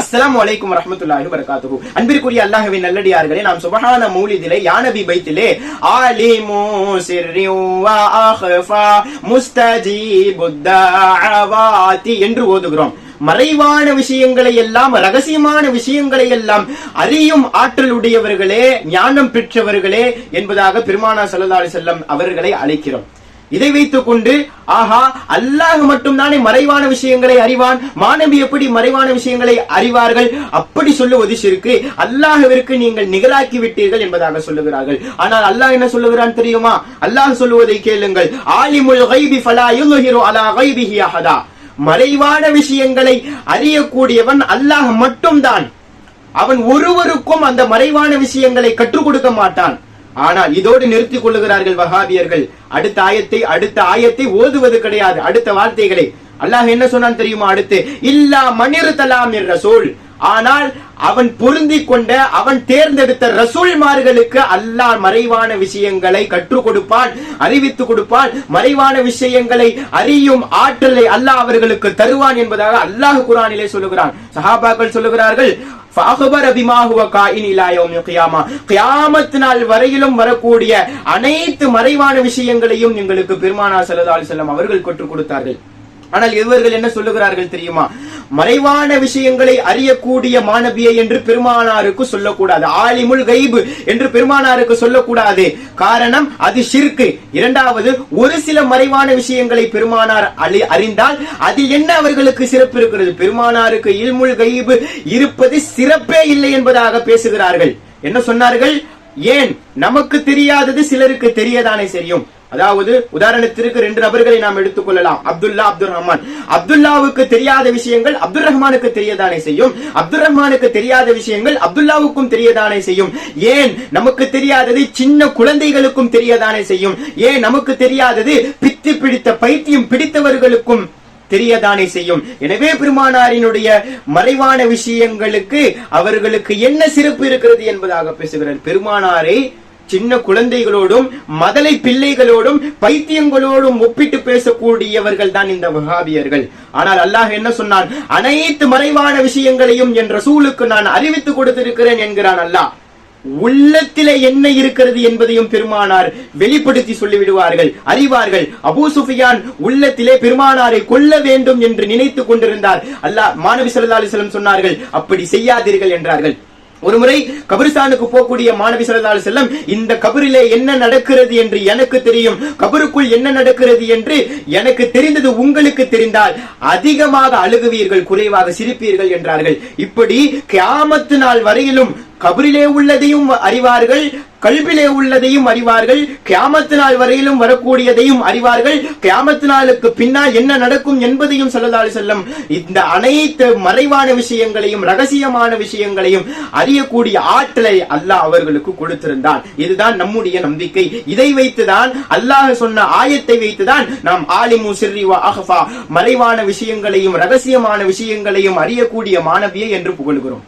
அஸ்லாம் அலைக்கும் வரஹ்மத்துல்லாஹி வரகாத்துகு அன்பிற்குரிய அல்லாஹவின் நல்லடியார்களே நாம் சுபஹான மௌலிதிலே யானபி பைத்திலே ஆலிமு சிர்ரி வ அஹ்ஃபா முஸ்தஜீபு தஅவாதி என்று ஓதுகிறோம். மறைவான விஷயங்களை எல்லாம் ரகசியமான விஷயங்களை எல்லாம் அறியும் ஆற்றல் உடையவர்களே ஞானம் பெற்றவர்களே என்பதாக பெருமானா ஸல்லல்லாஹு செல்லம் அவர்களை அழைக்கிறோம். இதை வைத்துக் கொண்டு ஆஹா அல்லாஹ் மட்டும்தானே மறைவான விஷயங்களை அறிவான். மாணவி எப்படி மறைவான விஷயங்களை அறிவார்கள்? அப்படி சொல்லுவது சிறுக்கு. அல்லாஹவிற்கு நீங்கள் நிகழாக்கி விட்டீர்கள் என்பதாக சொல்லுகிறார்கள். ஆனால் அல்லாஹ் என்ன சொல்லுகிறான் தெரியுமா? அல்லாஹ் சொல்லுவதை கேளுங்கள். ஆலிமுல் கைபி ஃபலா யுல்ஹிரு அலா கைபிஹி அஹதா. மறைவான விஷயங்களை அறியக்கூடியவன் அல்லாஹ் மட்டும்தான். அவன் ஒருவருக்கும் அந்த மறைவான விஷயங்களை கற்றுக் கொடுக்க மாட்டான். ஆனால் இதோடு நிறுத்திக் கொள்ளுகிறார்கள் வஹாபியர்கள். அடுத்த ஆயத்தை அடுத்த ஆயத்தை ஓதுவது கிடையாது. அடுத்த வார்த்தைகளை. அல்லாஹ் என்ன சொன்னான் தெரியுமா அடுத்து? இல்லா மணிர் தலாம் ரசூல். ஆனால் அவன் பொருந்தி கொண்ட அவன் தேர்ந்தெடுத்த ரசூல்மார்களுக்கு அல்லாஹ் மறைவான விஷயங்களை கற்றுக் கொடுப்பான் அறிவித்துக் கொடுப்பான். மறைவான விஷயங்களை அறியும் ஆற்றலை அல்லாஹ் அவர்களுக்கு தருவான் என்பதாக அல்லாஹ் குரானிலே சொல்லுகிறான். சஹாபாக்கள் சொல்லுகிறார்கள் நாள் வரையிலும் வரக்கூடிய அனைத்து மறைவான விஷயங்களையும் எங்களுக்கு பெருமானா செல்லதால் செல்லம் அவர்கள் கற்றுக் கொடுத்தார்கள். ஆனால் இவர்கள் என்ன சொல்லுகிறார்கள் தெரியுமா? மறைவான விஷயங்களை அறியக்கூடிய மாணவியை என்று பெருமானாருக்கு சொல்லக்கூடாது. ஆலிமுல் கைபு என்று பெருமானாருக்கு சொல்லக்கூடாது. காரணம் அது ஷிர்கு இரண்டாவது ஒரு சில மறைவான விஷயங்களை பெருமானார் அழி- அறிந்தால் அதில் என்ன அவர்களுக்கு சிறப்பு இருக்கிறது? பெருமானாருக்கு இல்முல் கைபு இருப்பது சிறப்பே இல்லை என்பதாக பேசுகிறார்கள். என்ன சொன்னார்கள்? ஏன்? நமக்கு தெரியாதது சிலருக்கு தெரியதானே தெரியும் அதாவது உதாரணத்திற்கு ரெண்டு நபர்களை நாம் எடுத்துக்கொள்ளலாம் அப்துல்லா அப்துல் ரஹ்மான் அப்துல்லாவுக்கு தெரியாத விஷயங்கள் அப்துல் ரஹ்மானுக்கு தெரியதானே செய்யும். அப்துல் ரஹ்மானுக்கு தெரியாத விஷயங்கள் அப்துல்லாவுக்கும் தெரியதானே செய்யும். ஏன் நமக்கு தெரியாதது சின்ன குழந்தைகளுக்கும் தெரியதானே செய்யும். ஏன் நமக்கு தெரியாதது பித்து பிடித்த பைத்தியம் பிடித்தவர்களுக்கும் தெரியதானே செய்யும். எனவே பெருமானாரினுடைய மறைவான விஷயங்களுக்கு அவர்களுக்கு என்ன சிறப்பு இருக்கிறது என்பதாக பேசுகிறார். பெருமானாரை சின்ன குழந்தைகளோடும் மதலை பிள்ளைகளோடும் பைத்தியங்களோடும் ஒப்பிட்டு பேசக்கூடியவர்கள் தான் இந்த வகாபியர்கள் ஆனால் அல்லாஹ் என்ன சொன்னான்? அனைத்து மறைவான விஷயங்களையும் என் ரசூலுக்கு நான் அறிவித்து கொடுத்திருக்கிறேன் என்கிறான் அல்லாஹ். உள்ளத்திலே என்ன இருக்கிறது என்பதையும் பெருமானார் வெளிப்படுத்தி சொல்லிவிடுவார்கள். அறிவார்கள் அபூ சுஃபியான் உள்ளத்திலே பெருமானாரை கொல்ல வேண்டும் என்று நினைத்துக் கொண்டிருந்தார். அல்லாஹ் மாணவி சல்லா அலிஸ்லம் சொன்னார்கள் அப்படி செய்யாதீர்கள் என்றார்கள். ஒருமுறை கபிரிஸ்தானுக்கு போகக்கூடிய மாணவி ஸல்லல்லாஹு செல்லம் இந்த கபரிலே என்ன நடக்கிறது என்று எனக்கு தெரியும். கபருக்குள் என்ன நடக்கிறது என்று எனக்கு தெரிந்தது உங்களுக்கு தெரிந்தால் அதிகமாக அழுகுவீர்கள் குறைவாக சிரிப்பீர்கள் என்றார்கள். இப்படி கியாமத்து நாள் வரையிலும் கபிரிலே உள்ளதையும் அறிவார்கள் கல்விலே உள்ளதையும் அறிவார்கள் கியாமத்து நாள் வரையிலும் வரக்கூடியதையும் அறிவார்கள். கியாமத்து நாளுக்கு பின்னால் என்ன நடக்கும் என்பதையும் சொல்லலாறு செல்லும் இந்த அனைத்து மறைவான விஷயங்களையும் ரகசியமான விஷயங்களையும் அறியக்கூடிய ஆற்றலை அல்லாஹ் அவர்களுக்கு கொடுத்திருந்தான். இதுதான் நம்முடைய நம்பிக்கை. இதை வைத்துதான் அல்லாஹ் சொன்ன ஆயத்தை வைத்துதான் நாம் ஆலிமு சிர்ரி வ அஹ்ஃபா மறைவான விஷயங்களையும் ரகசியமான விஷயங்களையும் அறியக்கூடிய மாணவியை என்று புகழ்கிறோம்.